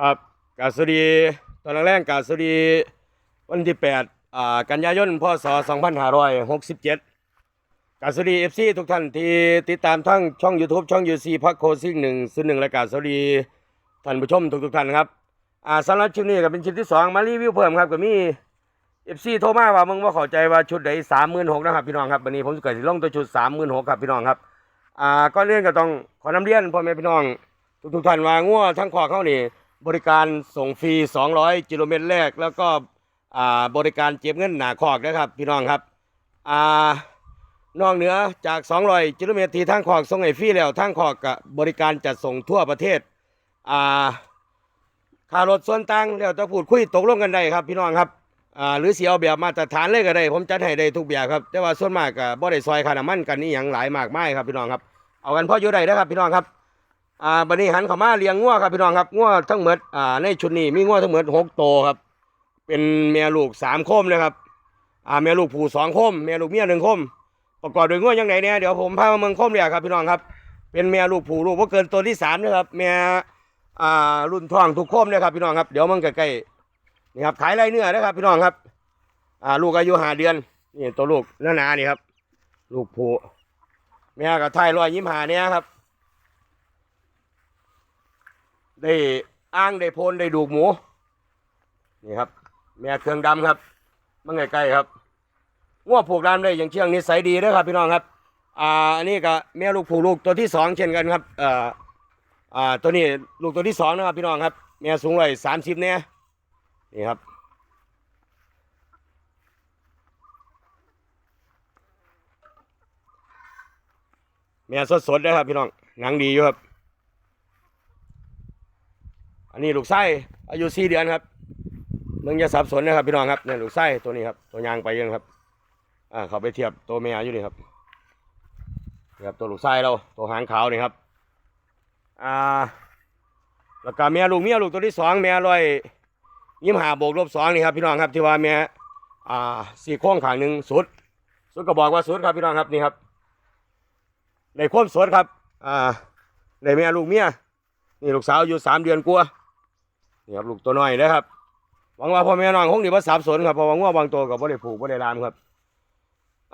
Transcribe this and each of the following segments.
ครับกาสวัสดีตอนแรกกาสวัสดีวันที่8อ่ากันยายนพศ2567กาสวัสดี FC ทุกท่านที่ติดตามทั้งช่อง YouTube ช่อง UC พักโคซิ่งหนึ่งศูนย์หนึ่งและกาสวัสดีท่านผู้ชมทุกๆท่านครับอ่าสำหรับชุดนี้ก็เป็นชุดที่สองมารีวิวเพิ่มครับก็มี FC โทรมาว่ามึงว่าเข้าใจว่าชุดใดสามหมื่นหกนะครับพี่น้องครับวันนี้ผมจะเกิดลงตัวชุดสามหมื่นหกครับพี่น้องครับอ่าก็เรื่องก็ต้องขอนำเรียนพ่อแม่พี่น้อง ทุกๆท่านว่างัวทั้งขอเข้านี่ บริการส่งฟรี 200 กิโลเมตรแรก แล้วก็บริการเก็บเงินหนาคอกนะครับ พี่น้องครับอ่านอกเหนือจาก 200 กิโลเมตรที่ทางขอกส่งให้ฟรีแล้วทางขอกกับบริการจัดส่งทั่วประเทศอ่าค่ารถส่วนต่างแล้วจะพูดคุยตกลงกันได้ครับพี่น้องครับหรือเสียเอาแบบมาตรฐานเลยก็ได้ ผมจัดให้ได้ทุกแบบครับ แต่ว่าส่วนมากก็บ่ได้ซอยค่าน้ำมันกันนี่อย่างหลายมากไมายครับพี่น้องครับ เอากันพออยู่ได้นะครับพี่น้องครับ อ่าบันนี้หันเข้ามาเลี้ยงงัวครับพี่น้องครับงัวทั้งหมดอ่าในชุดนี้มีงัวทั้งหมดหกโตวครับ เป็นแม่ลูกสามโคมนะครับอ่าแม่ลูกผู้สองโคมแม่ลูกเมียหนึ่งโคม ประกอบด้วยงัวยังไงเนี่ยเดี๋ยวผมพามาเมืองโคมเลยครับพี่น้องครับ เป็นแม่ลูกผู้ลูกว่าเกินตัวที่สามนะครับแม่อ่ารุ่นทองทุกโคมเลยครับพี่น้องครับเดี๋ยวมันใกล้ๆนี่ครับขายไรเนื้อนะครับ พี่น้องครับอ่าลูกอายุห้าเดือนนี่ตัวลูกหนาๆนี่ครับ ลูกผู้แม่กับไทยรอยยิ้มหาเนี่ยครับ ได้อ้างได้โพนได้ดูกหมู นี่ครับ แม่เครื่องดำครับมันใกล้ๆครับง้อผูกดำได้อย่างเชียงนิสัยดีด้อครับพี่น้องครับ อ่าอันนี้ก็แม่ลูกผูกลูกตัวที่สองเช่นกันครับเอ่ออ่าตัวนี้ลูกตัวที่สองนะครับพี่น้องครับแม่สูงร้อยสามสิบเนี่ยนี่ครับแม่สดๆเลยครับพี่น้องหนังดีอยู่ครับ อันนี้ลูกไส้อายุสี่เดือนครับมึงอย่าสับสนนะครับพี่น้องครับเนี่ยลูกไส้ตัวนี้ครับตัวยางไปยังครับอ่าเขาไปเทียบตัวเมียอยู่นี่ครับนี่ครับตัวลูกไส้เราตัวหางขาวนี่ครับอ่าแล้วก็เมียลูกเมียลูกตัวที่สองเมียร้อยยิ้มหาโบกลบสองนี่ครับพี่น้องครับที่ว่าเมียอ่าสี่โค้งขางหนึ่งสุด สุดก็บอกว่าสุดครับพี่น้องครับนี่ครับในค้มสุดครับอ่าในเมียลูกเมียนี่ลูกสาวอยู่สามเดือนกลัว นี่ครับลูกตัวน้อยนะครับหวังว่าพ่อแม่น้องคงดีว่าสับสนครับเพราะว่างัวบางตัวกับบ่ได้ผูกบ่ได้ลามครับ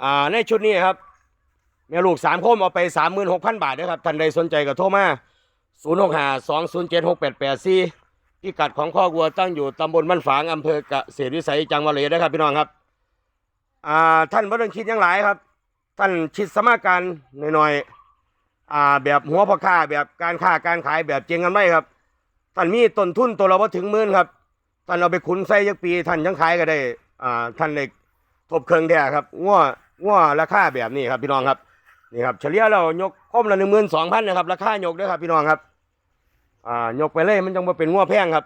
อ่าในชุดนี้ครับแม่ลูกสามโคมเอาไปสามหมื่นหกพันบาทนะครับท่านใดสนใจก็โทรมาศูนย์หกห้าสองศูนย์เจ็ดหกแปดแปดสี่พิกัดของข้อวัวตั้งอยู่ตำบลบ้านฝางอำเภอกเกษตรวิสัยจังหวัดเลยนะครับ พี่น้องครับ อ่าท่านบ่ต้องคิดยังหลายครับ ท่านคิดสมาการหน่อยๆอ่าแบบหัวพ่อค้าแบบการค้าการขายแบบเจงกันไว้ครับ ท่านมีต้นทุนตัวเราพอถึงหมื่นครับท่านเอาไปขุนใส่ยักปีท่านยังขายก็ได้อ่าท่านเล็กทบเครื่องแท้ครับง้อง้อราคาแบบนี้ครับพี่น้องครับนี่ครับเฉลี่ยเรายกคมละหนึ่งหมื่นสองพันนะครับราคายกด้วยครับพี่น้องครับอ่ายกไปเลยมันจังว่าเป็นง้อแพงครับ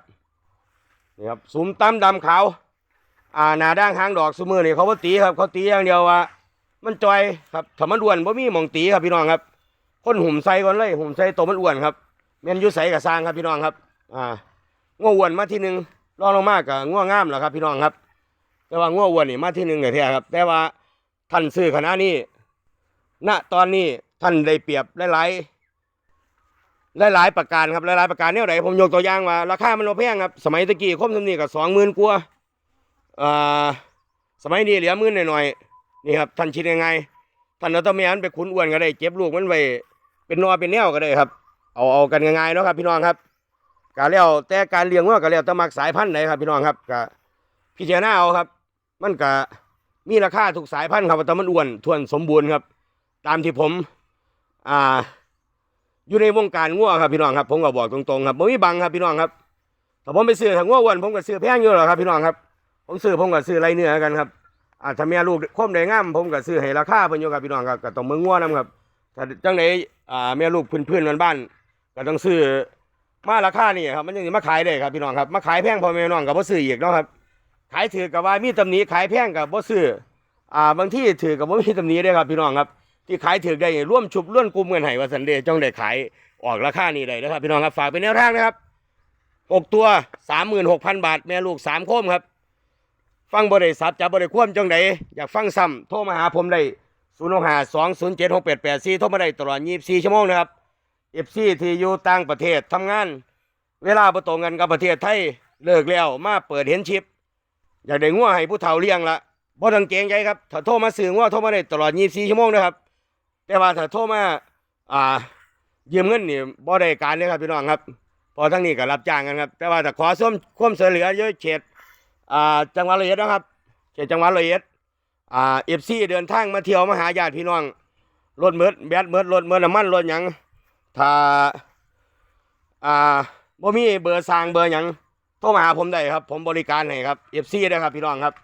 นี่ครับสุมตั้มดำขาวอ่าหนาด่างหางดอกสมือนี่เขาบ่ตีครับเขาตีอย่างเดียวว่า มันจอยครับถ้ามันอ้วนบ่มีหมองตีครับพี่น้องครับ คนหุ่มใส่ก่อนเลยหุ่มใส่ตัวมันอ้วนครับแม่นยุใส่กับสร้างครับพี่น้องครับ อ่าง้ออ้วนมาที่หนึ่งรองลงมากกับง้องามแหละครับ พี่น้องครับ แต่ว่าง้ออ้วนนี่มาที่หนึ่งแท้ครับ แต่ว่าท่านซื้อขนาดนี้ณตอนนี้ท่านได้เปรียบหลายๆหลายประการครับหลายๆประการเนี่ยไหนผมยกตัวอย่างว่าราคามันบ่แพงครับ สมัยตะกี้คมสำนีกับสองหมื่นกว่าอ่าสมัยนี้เหลือหมื่นหน่อยๆนี่ครับท่านคิดยังไงท่านเอาตัวแม่มันไปขุนอ้วนก็ได้เก็บลูกมันไว้เป็นนอเป็นแนวก็ได้ครับ เอาเอากันง่ายๆเนาะครับ พี่น้องครับ กาแล้วแต่การเลี้ยงว่าก็แล้วแต่มักสายพันธุ์ไหนครับพี่น้องครับก็พิจารณาเอาครับ มันก็มีราคาทุกสายพันธุ์ครับแต่มันอ้วนทวนสมบูรณ์ครับ ตามที่ผม อ่า อยู่ในวงการงัวครับพี่น้องครับ ผมก็บอกตรงๆครับผมมีบังครับพี่น้องครับถ้าผมไปซื้อถ้างัวอ้วนผมก็ซื้อแพงอยู่หรอครับพี่น้องครับ ผมซื้อผมก็ซื้อไรเนื้อกันครับอ่าถ้าแม่ลูกคมได้งามผมก็ซื้อให้ราคาเพิ่นอยู่ครับพี่น้องครับก็ต้องมืองัวนํครับถ้าจังไดอ่าแม่ลูกเพื้นๆบ้านๆก็ต้องซื้อ มาราคานี่ครับมันยังสิมาขายได้ครับพี่น้องครับมาขายแพงพอแม่น้องก็บ่ซื้ออีกเนาะครับขายถือกับว่ามีตำหนิขายแพงกับบ่ซื้ออ่าบางที่ถือกับบ่มีตำหนิเด้ครับพี่น้องครับ ที่ขายถือได้ร่วมชุบร่วมกลุ่มกันให้ว่าสันเดย์จ้องได้ขายออกราคานี้ได้นะครับพี่น้องครับฝากเป็นแนวทางนะครับหกตัวสามหมื่นหกพันบาท แม่ลูกสามโคมครับฟังบริษัทจับบริควมจังใดอยากฟังซ้ำโทรมาหาผมได้ศูนย์ห้าสองศูนย์เจ็ดหกแปดแปดสี่โทรมาได้ตลอดยี่สิบสี่ชั่วโมงนะครับ เอฟซีที่อยู่ต่างประเทศทำงาน เวลาบ่ตรงกันกับประเทศไทยเลิกแล้วมาเปิดเห็นชิป อยากได้งัวให้ผู้เฒ่าเลี้ยงละบ่ต้องเกรงใจครับถ้าโทรมาซื้องัวโทรมาได้ตลอด 24 ชั่วโมงนะครับ แต่ว่าถ้าโทรมาอ่ายืมเงินนี่บ่ได้การเลยครับพี่น้องครับเพอทั้งนี้ก็รับจ้างกันครับ แต่ว่าถ้าขอส่วนความช่วยเหลืออยู่เขตอ่าจังหวัดร้อยเอ็ดนะครับเขตจังหวัดร้อยเอ็ดอ่า FC เดินทางมาเที่ยวมาหาญาติพี่น้องรถเมิดแบตเมิดรถเมิดน้ำมันรถหยัง ถ้าอ่าบ่มีเบอร์สร้างเบอร์หยังโทรมาหาผมได้ครับ ผมบริการให้ครับเอฟซีได้ครับพี่น้องครับ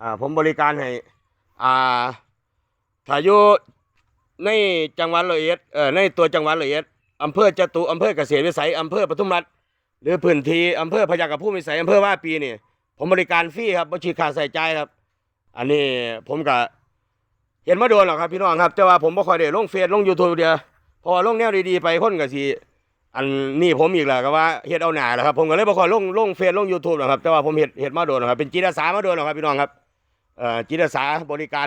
อ่าผมบริการให้อ่าถ้าอยู่ในจังหวัดร้อยเอ็ดเอ่อในตัวจังหวัดร้อยเอ็ดอำเภอจตุอำเภอเกษตรวิสัยอำเภอปทุมรัฐหรือพื้นที่อำเภอพยัคฆภูมิวิสัยอำเภอว่าปีนี่ผมบริการฟรีครับบ่ฉีดค่าใส่ใจครับ อันนี้ผมก็เห็นมาโดนหรอกครับพี่น้องครับ แต่ว่าผมบ่ค่อยได้ลงเฟซลงยูทูบเดียว พอลงแนวดีๆไปคนก็สิอันนี้ผมอีกแหละก็ว่าเฮ็ดเอาหนาแหละครับผมก็เลยบ่ค่อยลงลงเฟซลง YouTube หรอกครับ แต่ว่าผมเฮ็ดเฮ็ดมาโดนแล้วครับเป็นจิตอาสามาโดนแล้วครับพี่น้องครับเอ่อจิตอาสาบริการ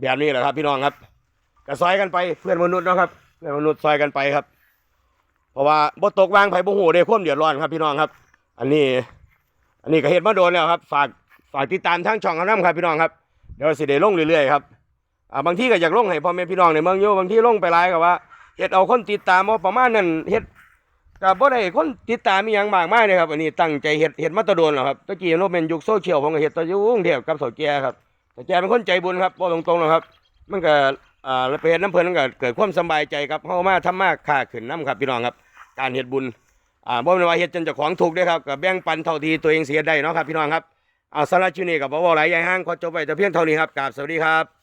แบบนี้แหละครับ พี่น้องครับก็ซอยกันไปเพื่อนมนุษย์เนาะครับเพื่อนมนุษย์ซอยกันไปครับ เพราะว่าบ่ตกวางไผบ่ฮู้ได้ความเดือดร้อนครับพี่น้องครับ อันนี้ อันนี้ก็เฮ็ดมาโดนแล้วครับ ฝากฝากติดตามทางช่องเขานํครับพี่น้องครับเดี๋ยวสิได้ลงเรื่อยๆครับอ่าบางทีก็อยากลงให้พ่อแม่พี่น้องในเมืองอยู่บางทีลงไปหลายก็ว่า ฮ็ดเอาคนติดตามบ่ประมาณนั้นเฮ็ดก็บ่ได้คนติดตามมีหยังมากมายเลยครับอันนี้ตั้งใจเฮ็ดเฮ็ดมาตะโดนแล้วครับตะกี้เราเป็นยุคโซเชียลผมก็เฮ็ดตะยู่กรุงเทพกับเฒ่าแก่ครับเฒ่าแก่เป็นคนใจบุญครับบ่ตรงๆหรอกครับ มันก็อ่าแล้วไปเฮ็ดน้ำเพิ่นมันก็เกิดความสำบายใจครับเฮามาทำมาค้าขึ้นนํครับพี่น้องครับ การเฮ็ดบุญอ่าบ่แม่นว่าเฮ็ดจนเจ้าของทุกเด้อครับก็แบ่งปันเท่าที่ตัวเองเฮ็ดได้เนาะครับพี่น้องครับเอาสำหรับช่วงนี้ก็บ่เว้าหลายใหญ่ห้างขอจบไว้แต่เพียงเท่านี้ครับกราบสวัสดีครับ